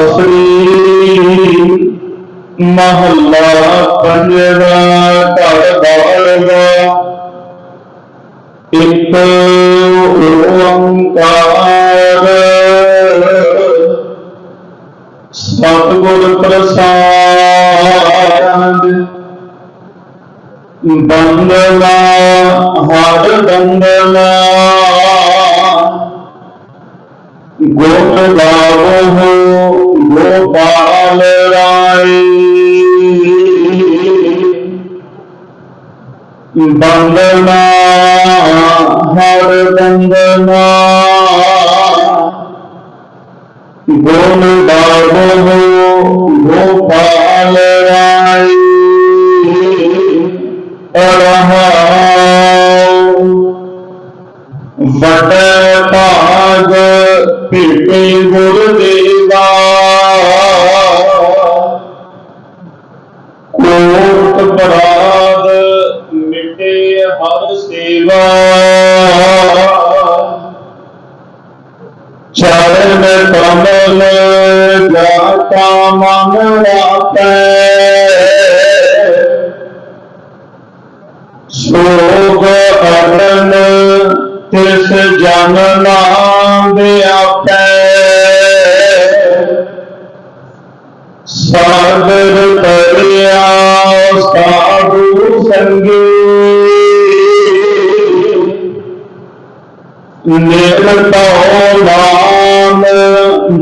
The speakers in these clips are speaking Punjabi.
ਆਸਰੀ ਮਹੱਲਾ ਪੰਜਵਾ ਘਰ ਬਾਲਵਾ ਇੱਕ ਓੰਕਾਰ। ਸਤਿਗੁਰ ਪ੍ਰਸਾਦ। ਬੰਦਨਾ ਹਰ ਬੰਦਨਾ ਬੰਦਨਾ ਹਰ ਬੰਦਨਾ ਗੁਣ ਗਾਵੋ ਗੋਪਾਲ ਰਾਏ। ਅਰਹਾਉ। ਵਟ ਭਾਗ ਭੇਟੇ ਗੁਰ ਦੇਵਾ ਹਰ ਸੇਵਾ। ਚਰਨ ਕਮਲ ਜਾਤਾ, ਮਨ ਰਾਪੈ ਸੋਗ ਅਰਨ ਤਿਸ ਜਨ ਨਾਮ ਵਿਆਪੈ ਸਾਗਰ ਤਰਿਆ ਸਾਧੂ ਨਿਰਤਉ ਨਾਮ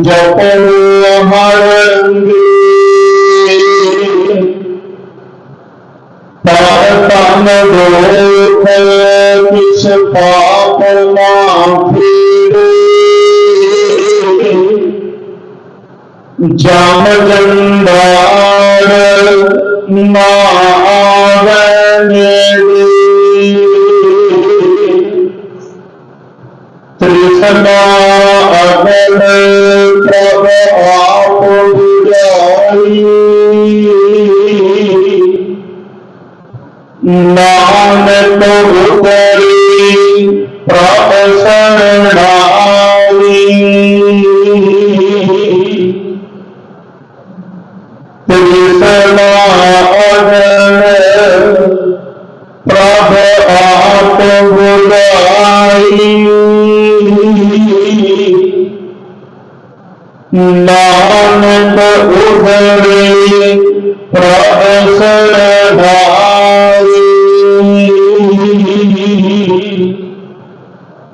ਜਪਉ ਹਰੰਗੀ ਪਰ ਤਨ ਦੋਖ ਕਿਛ ਪਾਪ ਮਾਫੀ ਜਮ ਜੰਦਾਰ ਨਾ ਆਵੇ ਨੇੜੇ। ਤ੍ਰਿਸ਼ਨਾ ਅਗਲ ਪ੍ਰਭ ਆਪ ਬੁਝਾਈ। ਨਾਨਕ ਨਾਨਕ ਉਧਰੇ ਪ੍ਰਭ ਸਰਣਾਈ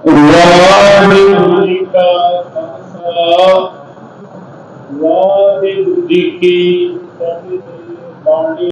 ਵਾਹਿਗੁਰੂ ਜੀ ਕਾ ਖਾਲਸਾ ਵਾਹਿਗੁਰੂ ਜੀ ਕੀ ਫਤਿਹ। ਬਾਣੀ